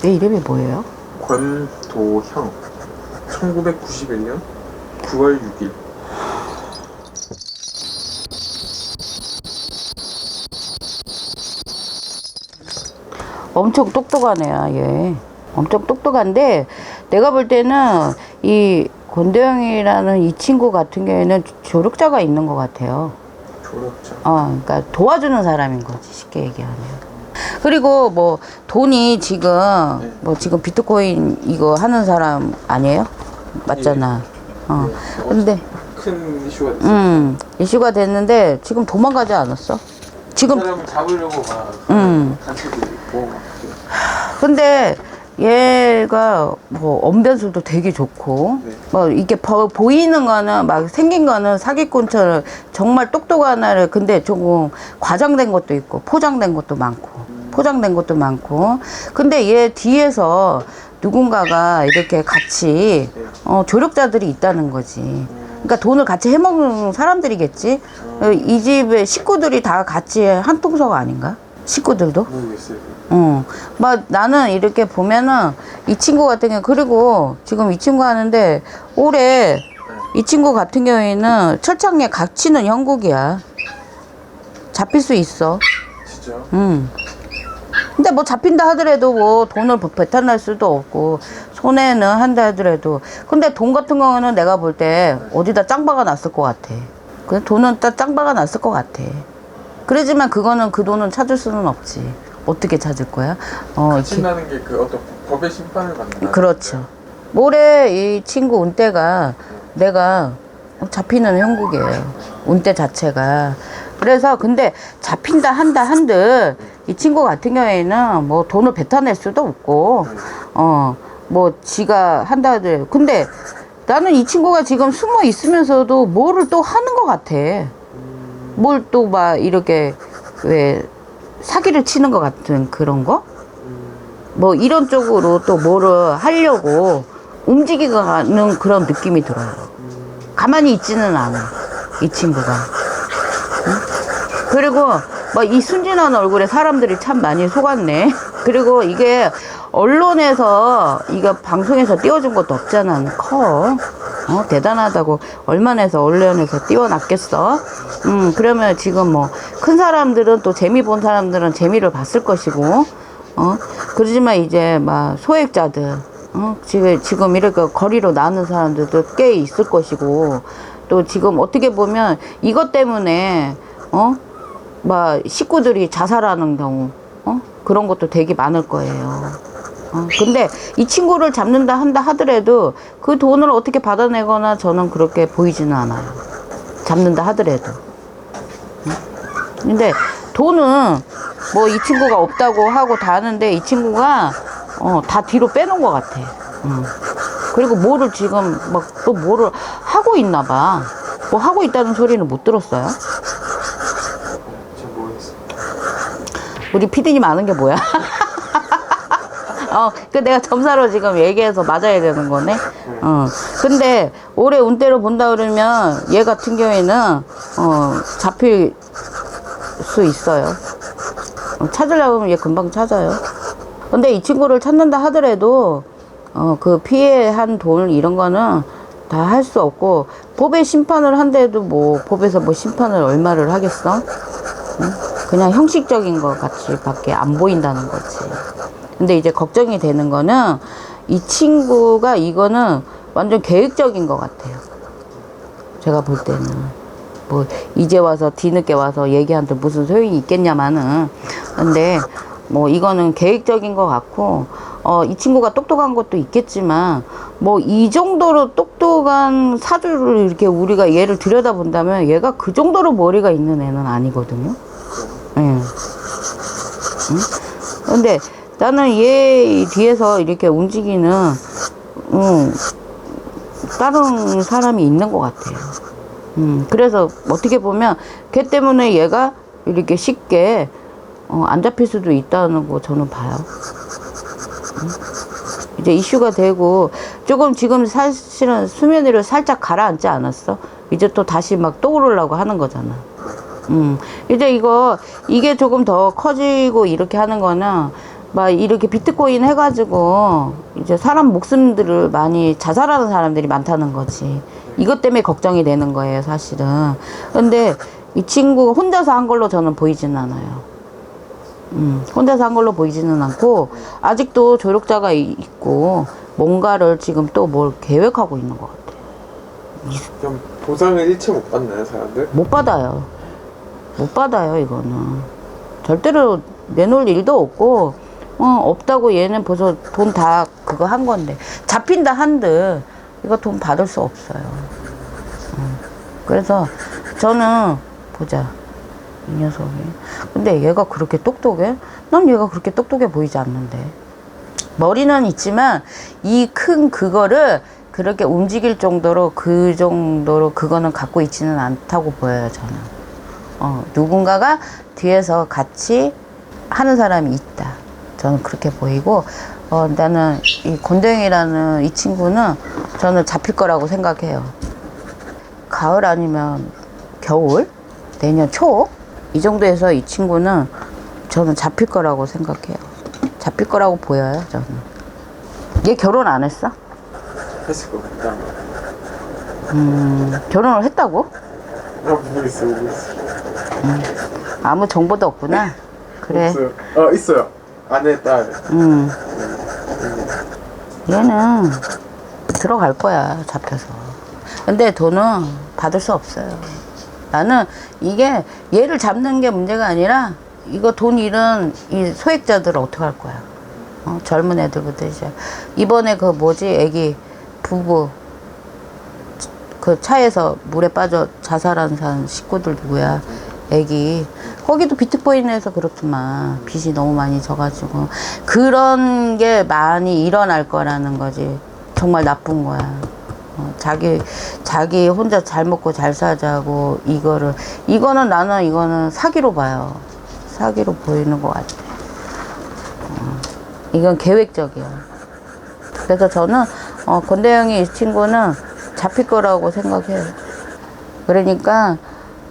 내 이름이 뭐예요? 권도형 1991년 9월 6일 엄청 애야, 얘. 엄청 똑똑한데, 내가 볼 때는 이 권도영이라는 이 친구 같은 경우에는 조력자가 있는 것 같아요. 졸업자 어, 그러니까 도와주는 사람인 거지, 쉽게 얘기하면. 그리고 뭐 돈이 지금 네. 뭐 지금 비트코인 이거 하는 사람 아니에요? 맞잖아. 어. 네. 근데 큰 이슈가 됐어요 음, 이슈가 됐는데 지금 도망가지 않았어? 지금 사람을 잡으려고 막 음. 모아막 근데 얘가 뭐 언변술도 되게 좋고 네. 뭐 이게 보, 보이는 거는 막 생긴 거는 사기꾼처럼 정말 똑똑한 애를 근데 조금 과장된 것도 있고 포장된 것도 많고 포장된 것도 많고. 근데 얘 뒤에서 누군가가 이렇게 같이 어, 조력자들이 있다는 거지. 그러니까 돈을 같이 해먹는 사람들이겠지? 어, 이 집의 식구들이 다 같이 한 통속 아닌가? 식구들도? 어, 막 나는 이렇게 보면은 이 친구 같은 경우 그리고 지금 이 친구 하는데 올해 이 친구 같은 경우에는 철창에 갇히는 형국이야. 잡힐 수 있어. 진짜 음. 근데 뭐 잡힌다 하더라도 뭐 돈을 배탈날 수도 없고 손해는 한다 하더라도 근데 돈 같은 경우는 내가 볼 때 어디다 짱박아 놨을 것 같아. 그 돈은 딱 짱박아 놨을 것 같아. 그러지만 그거는 그 돈은 찾을 수는 없지. 어떻게 찾을 거야? 어. 신나는 게 그 어떤 법의 심판을 받는다 그렇죠. 올해 이 친구 운대가 내가 잡히는 형국이에요. 운대 자체가. 그래서 근데 잡힌다 한다 한들 이 친구 같은 경우에는 뭐 돈을 뱉어낼 수도 없고 어 뭐 지가 한다 하더라도 근데 나는 이 친구가 지금 숨어 있으면서도 뭐를 또 하는 것 같아. 뭘 또 막 이렇게 왜 사기를 치는 것 같은 그런 거? 뭐 이런 쪽으로 또 뭐를 하려고 움직이는 그런 느낌이 들어요. 가만히 있지는 않아. 이 친구가. 응? 그리고 뭐이 순진한 얼굴에 사람들이 참 많이 속았네. 그리고 이게 언론에서 이거 방송에서 띄워준 것도 없잖아. 커. 어, 대단하다고 얼마나 해서 언론에서 띄워놨겠어. 음, 그러면 지금 뭐 큰 사람들은 또 재미 본 사람들은 재미를 봤을 것이고, 어, 그러지만 이제 막 소액자들, 어, 지금, 지금 이렇게 거리로 나는 사람들도 꽤 있을 것이고, 또 지금 어떻게 보면 이것 때문에, 어, 막 식구들이 자살하는 경우, 어, 그런 것도 되게 많을 거예요. 어, 근데 이 친구를 잡는다 한다 하더라도 그 돈을 어떻게 받아내거나 저는 그렇게 보이지는 않아요. 잡는다 하더라도. 응? 근데 돈은 뭐 이 친구가 없다고 하고 다 하는데 이 친구가 어, 다 뒤로 빼놓은 것 같아. 응. 그리고 뭐를 지금 막 또 뭐를 하고 있나 봐. 뭐 하고 있다는 소리는 못 들었어요? 우리 피디님 아는 게 뭐야? 어, 그 내가 점사로 지금 얘기해서 맞아야 되는 거네. 어, 근데 올해 운대로 본다 그러면 얘 같은 경우에는 어, 잡힐 수 있어요. 어, 찾으려고 하면 얘 금방 찾아요. 근데 이 친구를 찾는다 하더라도 어, 그 피해한 돈 이런 거는 다 할 수 없고 법의 심판을 한데도 뭐 법에서 뭐 심판을 얼마를 하겠어? 그냥 형식적인 것 같이 밖에 안 보인다는 거지. 근데 이제 걱정이 되는 거는 이 친구가 이거는 완전 계획적인 것 같아요. 제가 볼 때는. 뭐, 이제 와서 뒤늦게 와서 얘기하는데 무슨 소용이 있겠냐마는. 근데 뭐 이거는 계획적인 것 같고, 어, 이 친구가 똑똑한 것도 있겠지만, 뭐 이 정도로 똑똑한 사주를 이렇게 우리가 얘를 들여다본다면 얘가 그 정도로 머리가 있는 애는 아니거든요. 예. 응. 근데 나는 얘 뒤에서 이렇게 움직이는, 음, 다른 사람이 있는 것 같아요. 음, 그래서 어떻게 보면 걔 때문에 얘가 이렇게 쉽게 어, 안 잡힐 수도 있다는 거 저는 봐요. 음. 이제 이슈가 되고 조금 지금 사실은 수면 위로 살짝 가라앉지 않았어? 이제 또 다시 막 떠오르려고 하는 거잖아. 음, 이제 이거, 이게 조금 더 커지고 이렇게 하는 거는, 막 이렇게 비트코인 해가지고 이제 사람 목숨들을 많이 자살하는 사람들이 많다는 거지. 이것 때문에 걱정이 되는 거예요, 사실은. 근데 이 친구가 혼자서 한 걸로 저는 보이진 않아요. 음, 혼자서 한 걸로 보이지는 않고, 아직도 조력자가 이- 있고, 뭔가를 지금 또 뭘 계획하고 있는 것 같아요. 그럼 보상을 일체 못 받나요 사람들? 못 받아요. 못 받아요, 이거는. 절대로 내놓을 일도 없고, 어, 없다고 얘는 벌써 돈 다 그거 한 건데. 잡힌다 한들, 이거 돈 받을 수 없어요. 음. 그래서 저는, 보자. 이 녀석이. 근데 얘가 그렇게 똑똑해? 난 얘가 그렇게 똑똑해 보이지 않는데. 머리는 있지만 이 큰 그거를 그렇게 움직일 정도로 그 정도로 그거는 갖고 있지는 않다고 보여요 저는. 어, 누군가가 뒤에서 같이 하는 사람이 있다. 저는 그렇게 보이고 어, 나는 이 곤댕이라는 이 친구는 저는 잡힐 거라고 생각해요. 가을 아니면 겨울 내년 초 이 정도에서 이 친구는 저는 잡힐 거라고 생각해요. 잡힐 거라고 보여요 저는. 얘 결혼 안 했어? 했을 것 같다. 음, 결혼을 했다고? 아 모르겠어 모르겠어. 아무 정보도 없구나. 그래. 없어요. 어 있어요. 아내 딸. 음. 얘는 들어갈 거야, 잡혀서. 근데 돈은 받을 수 없어요. 나는 이게 얘를 잡는 게 문제가 아니라 이거 돈 잃은 이 소액자들을 어떻게 할 거야. 어, 젊은 애들부터 이제. 이번에 그 뭐지, 애기 부부 그 차에서 물에 빠져 자살한 사람 식구들 누구야? 애기. 거기도 비트코인에서 그렇구만. 빚이 너무 많이 져가지고. 그런 게 많이 일어날 거라는 거지. 정말 나쁜 거야. 어, 자기, 자기 혼자 잘 먹고 잘 사자고, 이거를. 이거는 나는 이거는 사기로 봐요. 사기로 보이는 것 같아. 어, 이건 계획적이야. 그래서 저는 어, 권대영이 이 친구는 잡힐 거라고 생각해요. 그러니까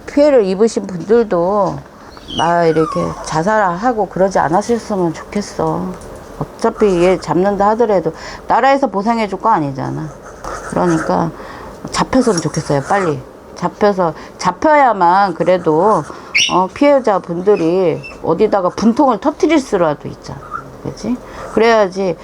피해를 입으신 분들도 막 이렇게 자살하고 그러지 않았으면 좋겠어. 어차피 얘 잡는다 하더라도 나라에서 보상해 줄 거 아니잖아. 그러니까 잡혔으면 좋겠어요. 빨리. 잡혀서 잡혀야만 그래도 어, 피해자 분들이 어디다가 분통을 터트릴 수라도 있잖아. 그지? 그래야지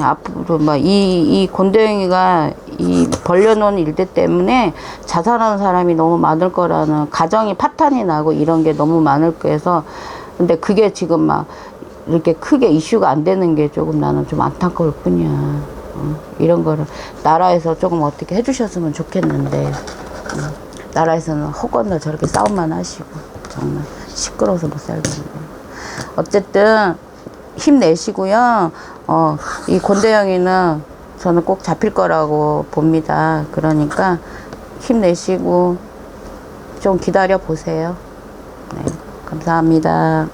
앞으로 막 이 이 곤대영이가 이 벌려놓은 일들 때문에 자살하는 사람이 너무 많을 거라는 가정이 파탄이 나고 이런 게 너무 많을 거해서 근데 그게 지금 막 이렇게 크게 이슈가 안 되는 게 조금 나는 좀 안타까울 뿐이야. 어, 이런 거를 나라에서 조금 어떻게 해주셨으면 좋겠는데 어, 나라에서는 허건너 저렇게 싸움만 하시고 정말 시끄러워서 못 살겠네. 어쨌든 힘내시고요. 어, 이 곤대영이는 저는 꼭 잡힐 거라고 봅니다. 그러니까 힘내시고 좀 기다려 보세요. 네, 감사합니다.